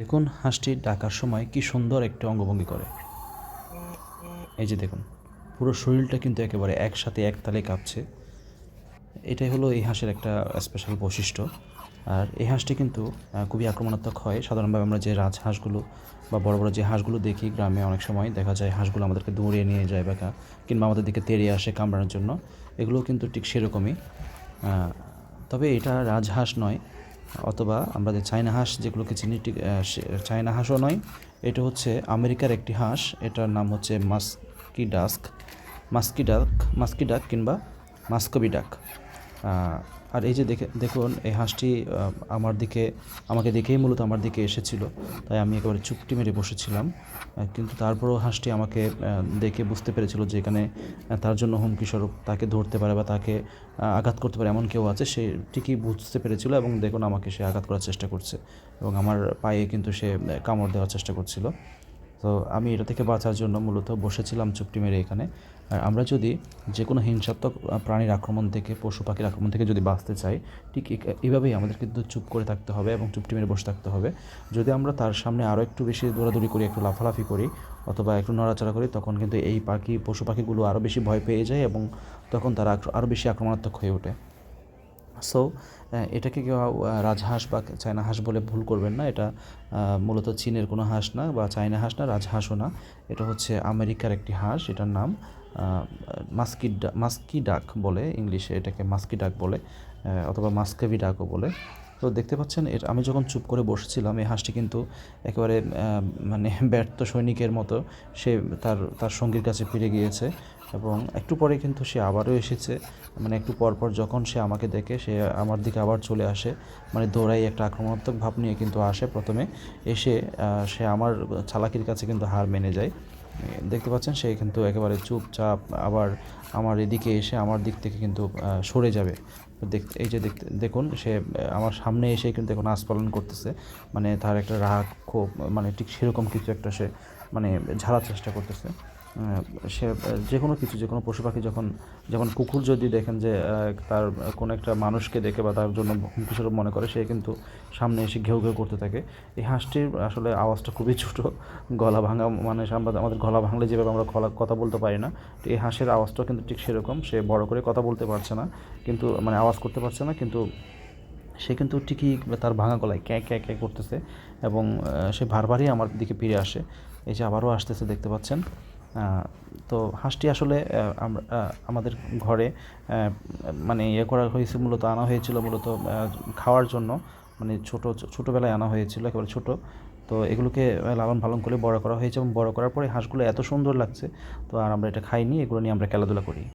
দেখুন, হাঁসটি ডাকার সময় কি সুন্দর একটি অঙ্গভঙ্গি করে। এই যে দেখুন, পুরো শরীরটা কিন্তু একেবারে একসাথে একতালে কাঁপছে। এটাই হলো এই হাঁসের একটা স্পেশাল বৈশিষ্ট্য। আর এই হাঁসটি কিন্তু খুবই আক্রমণাত্মক হয়। সাধারণভাবে আমরা যে রাজহাঁসগুলো বা বড় বড় যে হাঁসগুলো দেখি গ্রামে অনেক সময় দেখা যায় হাঁসগুলো আমাদেরকে দৌড়িয়ে নিয়ে যায় বা কিংবা আমাদের দিকে তেড়িয়ে আসে কামড়ানোর জন্য। এগুলো কিন্তু ঠিক সেরকমই। তবে এটা রাজহাঁস নয় অথবা আমরা যে চায়না হাঁস যেগুলোকে চিনি চায়না হাঁসও নয়, এটা হচ্ছে আমেরিকার একটি হাঁস। এটার নাম হচ্ছে মাস্কি ডাস্ক। মাস্কি ডাক মাস্কি ডাক কিংবা মাস্কবি ডাক। আর এই যে দেখে, দেখুন, এই হাঁসটি আমার দিকে, আমাকে দেখেই মূলত আমার দিকে এসেছিল। তাই আমি একেবারে চুপটি মেরে বসেছিলাম। কিন্তু তারপরেও হাঁসটি আমাকে দেখে বুঝতে পেরেছিল যে এখানে তার জন্য হুমকি স্বরূপ তাকে ধরতে পারে বা তাকে আঘাত করতে পারে এমন কেউ আছে, সে ঠিকই বুঝতে পেরেছিল এবং দেখুন আমাকে সে আঘাত করার চেষ্টা করছে এবং আমার পায়ে কিন্তু সে কামড় দেওয়ার চেষ্টা করছিল। তো আমি এটা থেকে বাঁচার জন্য মূলত বসেছিলাম চুপটি মেরে এখানে। আর আমরা যদি যে কোনো হিংসাত্মক প্রাণীর আক্রমণ থেকে, পশু পাখির আক্রমণ থেকে যদি বাঁচতে চাই, ঠিক এভাবেই আমাদের কিন্তু চুপ করে থাকতে হবে এবং চুপটি মেরে বসে থাকতে হবে। যদি আমরা তার সামনে আরও একটু বেশি দৌড়াদৌড়ি করি, একটু লাফালাফি করি অথবা একটু নড়াচড়া করি, তখন কিন্তু এই পাখি, পশু পাখিগুলো আরও বেশি ভয় পেয়ে যায় এবং তখন তারা আরও বেশি আক্রমণাত্মক হয়ে ওঠে। সো এটাকে কেউ রাজহাঁস বা চায়না হাঁস বলে ভুল করবেন না। এটা মূলত চীনের কোনো হাঁস না বা চায়না হাঁস না, রাজহাঁসও না। এটা হচ্ছে আমেরিকার একটি হাঁস, এটার নাম মাস্কি মাস্কি ডাক বলে ইংলিশে এটাকে মাস্কি ডাক বলে অথবা মাস্কেভি ডাকও বলে। তো দেখতে পাচ্ছেন, এর আমি যখন চুপ করে বসেছিলাম, এই হাঁসটি কিন্তু একেবারে মানে ব্যর্থ সৈনিকের মতো, সে তার তার সঙ্গীর কাছে ফিরে গিয়েছে এবং একটু পরে কিন্তু সে আবারও এসেছে। মানে একটু পর পর যখন সে আমাকে দেখে, সে আমার দিকে আবার চলে আসে। মানে দৌড়াই একটা আক্রমণাত্মক ভাব নিয়ে কিন্তু আসে প্রথমে। এসে সে আমার চালাকির কাছে কিন্তু হার মেনে যায়। দেখতে পাচ্ছেন, সে কিন্তু একেবারে চুপচাপ আবার আমার এদিকে এসে আমার দিক থেকে কিন্তু সরে যাবে। দেখতে এই যে দেখতে দেখুন, সে আমার সামনে এসে কিন্তু এখন আস্পালন করতেছে। মানে তার একটা রাগ খুব মানে ঠিক সেরকম কিছু একটা সে মানে ঝাড়ার চেষ্টা করতেছে। সে যে কোনো কিছু যে কোনো পশু পাখি যখন, যেমন কুকুর যদি দেখেন যে তার কোনো একটা মানুষকে দেখে বা তার জন্য হুমকি স্বরূপ মনে করে, সে কিন্তু সামনে এসে ঘেউ ঘেউ করতে থাকে। এই হাঁসটির আসলে আওয়াজটা খুবই ছোটো, গলা ভাঙা মানে আমরা আমাদের গলা ভাঙলে যেভাবে আমরা গলা কথা বলতে পারি না, তো এই হাঁসের আওয়াজটাও কিন্তু ঠিক সেরকম, সে বড় করে কথা বলতে পারছে না, কিন্তু মানে আওয়াজ করতে পারছে না, কিন্তু সে কিন্তু ঠিকই তার ভাঙা গলায় ক্যাঁ ক্যাঁ ক্যাঁ করতেছে এবং সে বারবারই আমার দিকে ফিরে আসে। এই যে আবারও আসতেছে, দেখতে পাচ্ছেন। তো হাঁসটি আসলে আমরা আমাদের ঘরে মানে ইয়ে করা হয়েছে, মূলত আনা হয়েছিল মূলত খাওয়ার জন্য মানে ছোট, ছোটোবেলায় আনা হয়েছিল, একেবারে ছোটো। তো এগুলোকে লালন পালন করে বড় করা হয়েছে এবং বড় করার পরে হাঁসগুলো এত সুন্দর লাগছে, তো আর আমরা এটা খাইনি, এগুলো নিয়ে আমরা খেলাধুলা করি।